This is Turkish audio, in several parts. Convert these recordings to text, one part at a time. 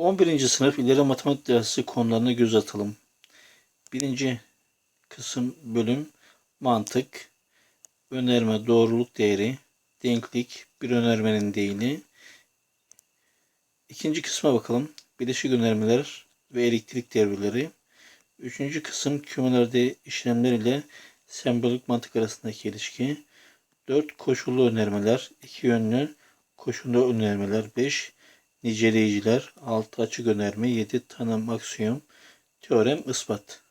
11. sınıf ileri matematik dersi konularına göz atalım. Birinci kısım bölüm mantık, önerme, doğruluk değeri, denklik, bir önermenin değili. İkinci kısma bakalım. Bileşik önermeler ve elektrik devreleri. Üçüncü kısım kümelerde işlemler ile sembolik mantık arasındaki ilişki. 4 koşullu önermeler, iki yönlü koşullu önermeler, 5 niceleyiciler, 6 açık önerme, 7 tanım aksiyom, teorem ispat.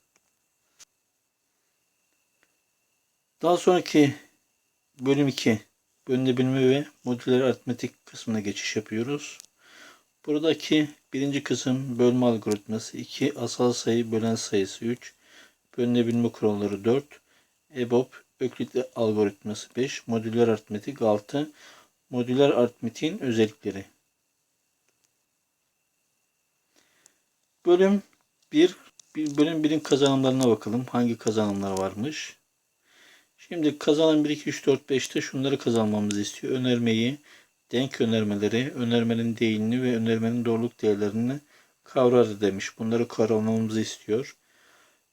Daha sonraki bölüm 2 bölünebilme ve modüler aritmetik kısmına geçiş yapıyoruz. Buradaki birinci kısım bölme algoritması 2, asal sayı bölen sayısı 3, bölünebilme kuralları 4, EBOB Öklit algoritması 5, modüler aritmetik 6, modüler aritmetiğin özellikleri. Bölüm 1, bir bölüm 1'in kazanımlarına bakalım. Hangi kazanımlar varmış? Şimdi kazanım 1, 2, 3, 4, 5'te şunları kazanmamızı istiyor. Önermeyi, denk önermeleri, önermenin değilini ve önermenin doğruluk değerlerini kavrar demiş. Bunları kavramamızı istiyor.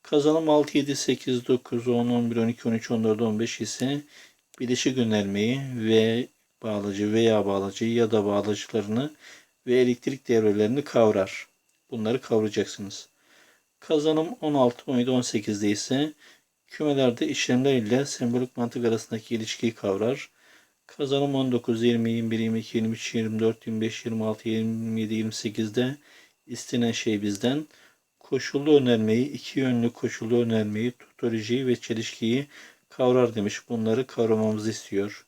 Kazanım 6, 7, 8, 9, 10, 11, 12, 13, 14, 15 ise bileşik önermeyi ve bağlacı veya bağlacı ya da bağlacılarını ve elektrik devrelerini kavrar. Bunları kavrayacaksınız. Kazanım 16, 17, 18'de ise kümelerde işlemler ile sembolik mantık arasındaki ilişkiyi kavrar. Kazanım 19, 20, 21, 22, 23, 24, 25, 26, 27, 28'de istenen şey bizden koşullu önermeyi, iki yönlü koşullu önermeyi, topolojiyi ve çelişkiyi kavrar demiş. Bunları kavramamızı istiyor.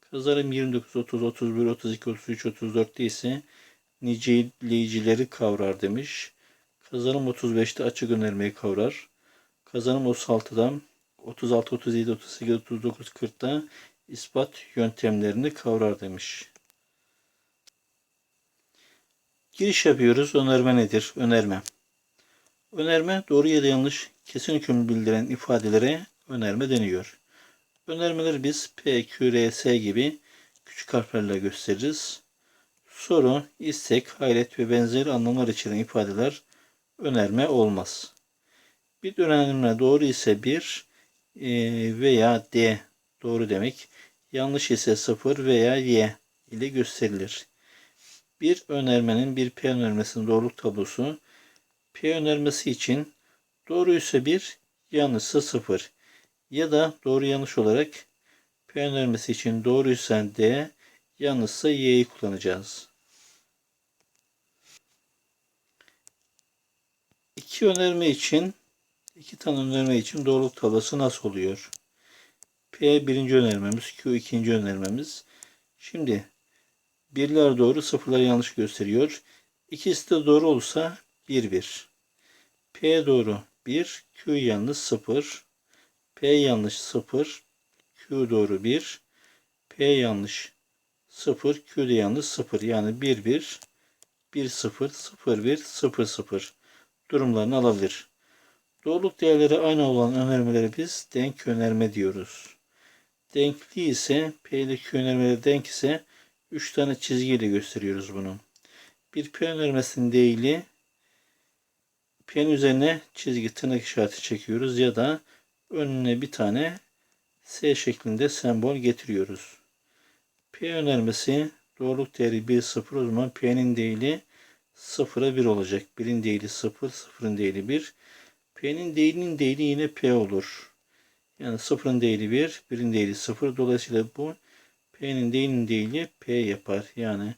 Kazanım 29, 30, 31, 32, 33, 34'te ise niceleyicileri kavrar demiş. Kazanım 35'te açık önermeyi kavrar. Kazanım 36'da 36, 37, 38, 39, 40'da ispat yöntemlerini kavrar demiş. Giriş yapıyoruz. Önerme nedir? Önerme. Önerme doğru ya da yanlış kesin hüküm bildiren ifadelere önerme deniyor. Önermeleri biz P, Q, R, S gibi küçük harflerle gösteririz. Soru, istek, hayret ve benzeri anlamlar içeren ifadeler önerme olmaz. Bir önerme doğru ise bir e, veya D doğru demek. Yanlış ise sıfır veya Y ile gösterilir. Bir önermenin bir P önermesinin doğruluk tablosu P önermesi için doğru ise 1, yanlışsa 0 ya da doğru yanlış olarak P önermesi için doğruysa D, yanlışsa Y'yi kullanacağız. İki önerme için iki tane önerme için doğruluk tablosu nasıl oluyor? P birinci önermemiz, Q ikinci önermemiz. Şimdi birler doğru, sıfırlar yanlış gösteriyor. İkisi de doğru olsa 1 1. P doğru 1, Q yanlış 0. P yanlış 0, Q doğru 1. P yanlış 0, Q de yanlış 0. Yani 1 1, 1 0, 0 1, 0 0 durumlarını alabilir. Doğruluk değerleri aynı olan önermeleri biz denk önerme diyoruz. Denkli ise P ile Q önermeleri denk ise 3 tane çizgiyle gösteriyoruz bunu. Bir P önermesinin değili P'nin üzerine çizgi tırnak işareti çekiyoruz ya da önüne bir tane S şeklinde sembol getiriyoruz. P önermesi doğruluk değeri 1 0 o zaman P'nin değili 0'a 1 olacak. 1'in değili 0, 0'ın değili 1. P'nin değilinin değili yine P olur. Yani 0'ın değili 1, 1'in değili 0. Dolayısıyla bu P'nin değilinin değili P yapar. Yani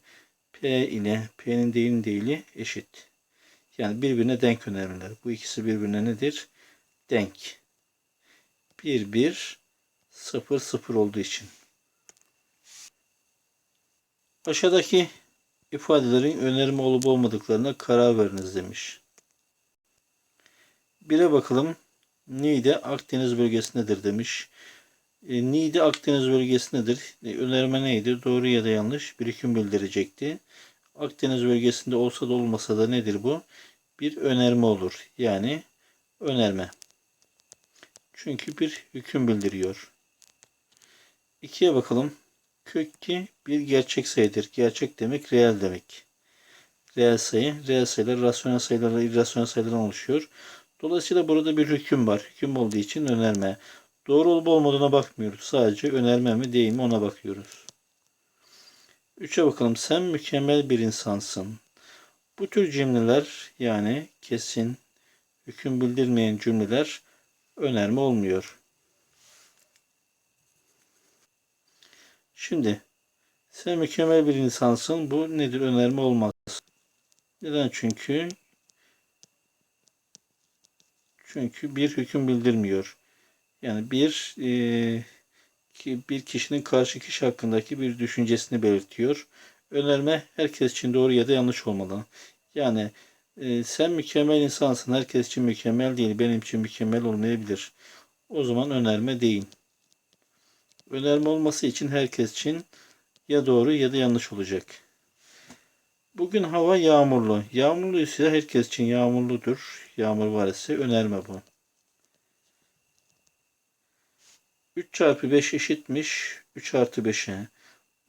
P ile P'nin değilinin değili eşit. Yani birbirine denk önermeler. Bu ikisi birbirine nedir? Denk. 1 1 0 0 olduğu için. Aşağıdaki ifadelerin önerme olup olmadıklarına karar veriniz demiş. Bire bakalım. Niğde Akdeniz bölgesindedir demiş. E, Niğde Akdeniz bölgesindedir. E, önerme neydi? Doğru ya da yanlış bir hüküm bildirecekti. Akdeniz bölgesinde olsa da olmasa da nedir bu? Bir önerme olur. Yani önerme. Çünkü bir hüküm bildiriyor. İkiye bakalım. Kök 2 bir gerçek sayıdır. Gerçek demek reel demek. reel sayı. Reel sayılar rasyonel sayılarla irrasyonel sayılardan oluşuyor. Dolayısıyla burada bir hüküm var. Hüküm olduğu için önerme. Doğru olup olmadığına bakmıyoruz. Sadece önerme mi değil mi ona bakıyoruz. 3'e bakalım. Sen mükemmel bir insansın. Bu tür cümleler yani kesin, hüküm bildirmeyen cümleler önerme olmuyor. Şimdi sen mükemmel bir insansın. Bu nedir? Önerme olmaz. Neden? Çünkü çünkü bir hüküm bildirmiyor. Yani bir e, ki bir kişinin karşı kişi hakkındaki bir düşüncesini belirtiyor. Önerme herkes için doğru ya da yanlış olmalı. Yani e, sen mükemmel insansın. Herkes için mükemmel değil. Benim için mükemmel olmayabilir. O zaman önerme değil. Önerme olması için herkes için ya doğru ya da yanlış olacak. Bugün hava yağmurlu. Yağmurlu ise herkes için yağmurludur. Yağmur var ise önerme bu. 3 çarpı 5 eşitmiş 3 artı 5'e.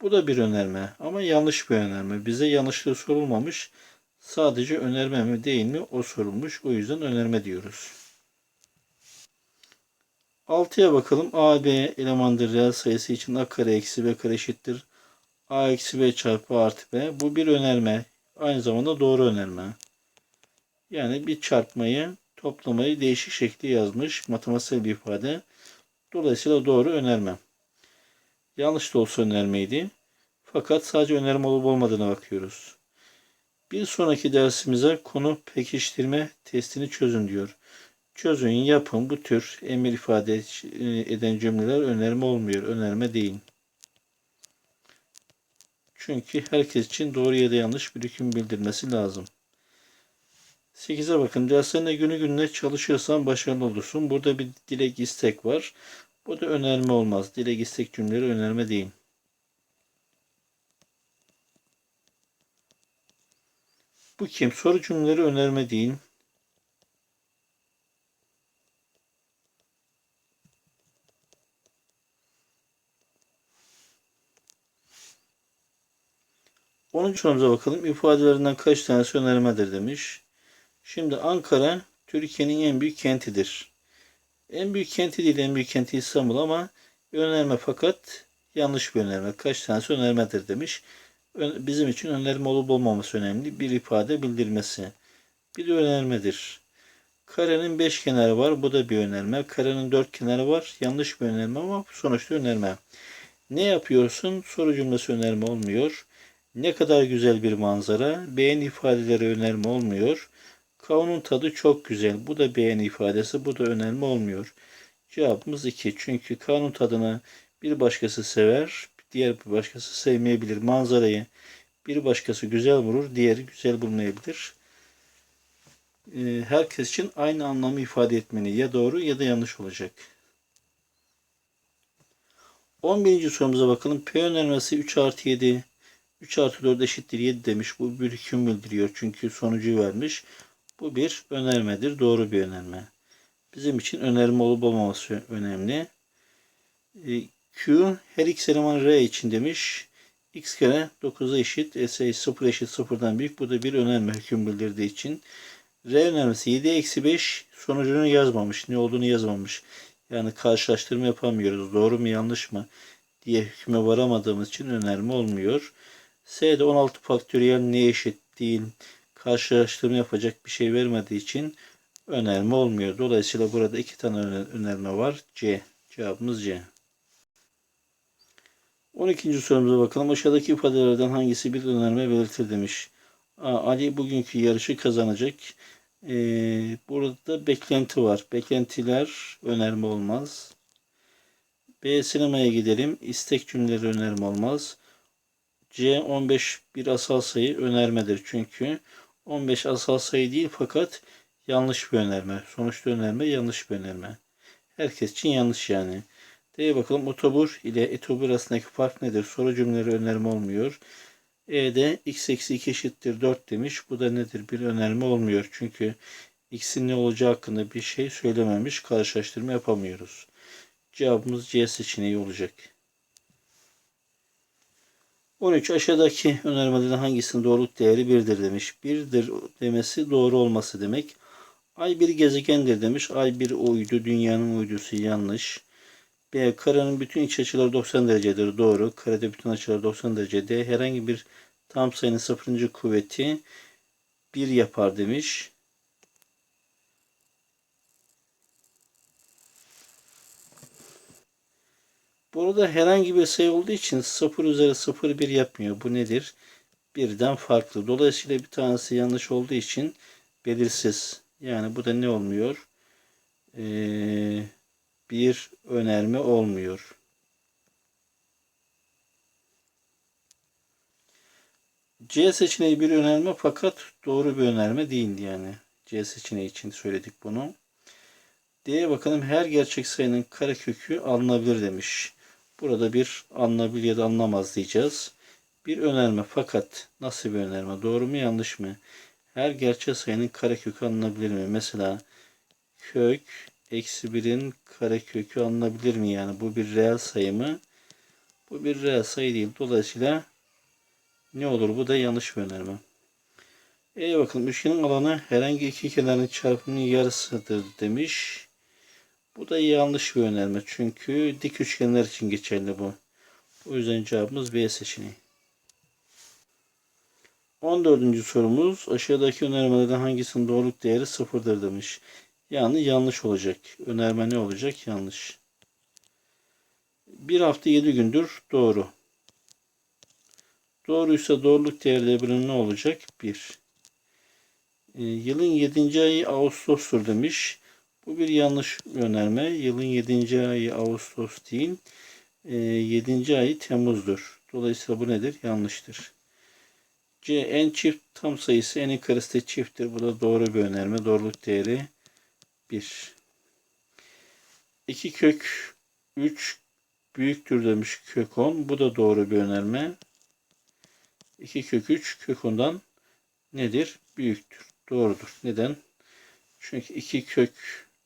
Bu da bir önerme ama yanlış bir önerme. Bize yanlışlığı sorulmamış. Sadece önerme mi değil mi o sorulmuş. O yüzden önerme diyoruz. 6'ya bakalım. A, B elemandır reel sayısı için A kare eksi B kare eşittir. A eksi B çarpı artı B. Bu bir önerme. Aynı zamanda doğru önerme. Yani bir çarpmayı, toplamayı değişik şekli yazmış. Matematiksel bir ifade. Dolayısıyla doğru önerme. Yanlış da olsa önermeydi. Fakat sadece önerme olup olmadığına bakıyoruz. Bir sonraki dersimize konu pekiştirme testini çözün diyor. Çözün, yapın bu tür emir ifade eden cümleler önerme olmuyor. Önerme değil. Çünkü herkes için doğru ya da yanlış bir hüküm bildirmesi lazım. 8'e bakın. Derslerinde günü gününe çalışıyorsan başarılı olursun. Burada bir dilek istek var. Bu da önerme olmaz. Dilek istek cümleleri önerme değil. Bu kim? Soru cümleleri önerme değil. Sorumuza bakalım. İfadelerinden kaç tanesi önermedir demiş. Şimdi Ankara Türkiye'nin en büyük kentidir. En büyük kenti değil, en büyük kenti İstanbul ama önerme fakat yanlış bir önerme. Kaç tanesi önermedir demiş. Bizim için önerme olup olmaması önemli. Bir ifade bildirmesi. Bir de önermedir. Karenin beş kenarı var. Bu da bir önerme. Karenin dört kenarı var. Yanlış bir önerme ama sonuçta önerme. Ne yapıyorsun? Soru cümlesi önerme olmuyor. Ne kadar güzel bir manzara. Beğen ifadeleri önerme olmuyor. Kavunun tadı çok güzel. Bu da beğen ifadesi. Bu da önemli olmuyor. Cevabımız 2. Çünkü kavunun tadını bir başkası sever. Diğer bir başkası sevmeyebilir. Manzarayı bir başkası güzel vurur. Diğeri güzel bulmayabilir. Ee, herkes için aynı anlamı ifade etmeli. Ya doğru ya da yanlış olacak. 11. sorumuza bakalım. P önermesi 3 artı 7 3 artı 4 eşittir 7 demiş. Bu bir hüküm bildiriyor. Çünkü sonucu vermiş. Bu bir önermedir. Doğru bir önerme. Bizim için önerme olup olmaması önemli. E, Q her x eleman R için demiş. x kare 9'a eşit. S 0 eşit 0'dan büyük. Bu da bir önerme hüküm bildirdiği için. R önermesi 7 eksi 5 sonucunu yazmamış. Ne olduğunu yazmamış. Yani karşılaştırma yapamıyoruz. Doğru mu yanlış mı diye hüküme varamadığımız için önerme olmuyor. S'de 16 faktöriyel ne eşit değil karşılaştırma yapacak bir şey vermediği için önerme olmuyor. Dolayısıyla burada iki tane önerme var. C. Cevabımız C. 12. sorumuza bakalım. Aşağıdaki ifadelerden hangisi bir önerme belirtir demiş. A, Ali bugünkü yarışı kazanacak. Ee, burada beklenti var. Beklentiler önerme olmaz. B. Sinemaya gidelim. İstek cümleleri önerme olmaz. C. 15 bir asal sayı önermedir. Çünkü 15 asal sayı değil fakat yanlış bir önerme. Sonuçta önerme yanlış bir önerme. Herkes için yanlış yani. D'ye bakalım otobur ile etobur arasındaki fark nedir? Soru cümleleri önerme olmuyor. E'de x eksi 2 eşittir 4 demiş. Bu da nedir? Bir önerme olmuyor. Çünkü x'in ne olacağı hakkında bir şey söylememiş. Karşılaştırma yapamıyoruz. Cevabımız C seçeneği olacak. 13 aşağıdaki önermelerden hangisinin doğruluk değeri 1'dir demiş. 1'dir demesi doğru olması demek. Ay bir gezegendir demiş. Ay bir uydu, dünyanın uydusu yanlış. B. Karenin bütün iç açıları 90 derecedir. Doğru. Karede bütün açılar 90 derece. D. Herhangi bir tam sayının sıfırıncı kuvveti 1 yapar demiş. Burada herhangi bir sayı olduğu için 0 üzeri 0 1 yapmıyor. Bu nedir? Birden farklı. Dolayısıyla bir tanesi yanlış olduğu için belirsiz. Yani bu da ne olmuyor? Ee, bir önerme olmuyor. C seçeneği bir önerme fakat doğru bir önerme değildi yani. C seçeneği için söyledik bunu. D'ye bakalım her gerçek sayının karekökü alınabilir demiş. Burada bir alınabilir ya da alınamaz diyeceğiz. Bir önerme fakat nasıl bir önerme? Doğru mu yanlış mı? Her gerçek sayının karekökü alınabilir mi? Mesela kök eksi birin karekökü alınabilir mi? Yani bu bir reel sayı mı? Bu bir reel sayı değil. Dolayısıyla ne olur? Bu da yanlış bir önerme. E bakalım üçgenin alanı herhangi iki kenarın çarpımının yarısıdır demiş. Bu da yanlış bir önerme. Çünkü dik üçgenler için geçerli bu. O yüzden cevabımız B seçeneği. 14. sorumuz aşağıdaki önermelerden hangisinin doğruluk değeri sıfırdır demiş. Yani yanlış olacak. Önerme ne olacak? Yanlış. Bir hafta 7 gündür doğru. Doğruysa doğruluk değerleri ne olacak? 1. E, yılın 7. ayı Ağustos'tur demiş. Bu bir yanlış önerme. Yılın 7. ayı Ağustos değil. E, 7. ayı Temmuz'dur. Dolayısıyla bu nedir? Yanlıştır. C en çift tam sayısı en karesi de çifttir. Bu da doğru bir önerme. Doğruluk değeri 1. 2 kök 3 büyüktür demiş kök 10. Bu da doğru bir önerme. 2 kök 3 kök 10'dan nedir? Büyüktür. Doğrudur. Neden? Çünkü 2 kök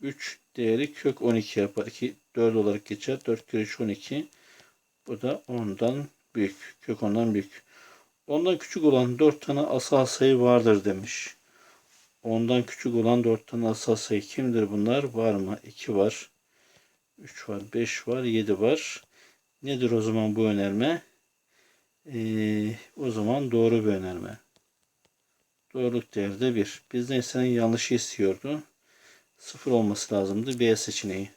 3 değeri kök 12 yapar. 2 4 olarak geçer. 4 kere 3 12. Bu da 10'dan büyük. Kök 10'dan büyük. Ondan küçük olan 4 tane asal sayı vardır demiş. Ondan küçük olan 4 tane asal sayı kimdir bunlar? Var mı? 2 var. 3 var. 5 var. 7 var. Nedir o zaman bu önerme? Ee, o zaman doğru bir önerme. Doğruluk değeri de 1. Bizden istenen yanlışı istiyordu. 0 olması lazımdı. B seçeneği.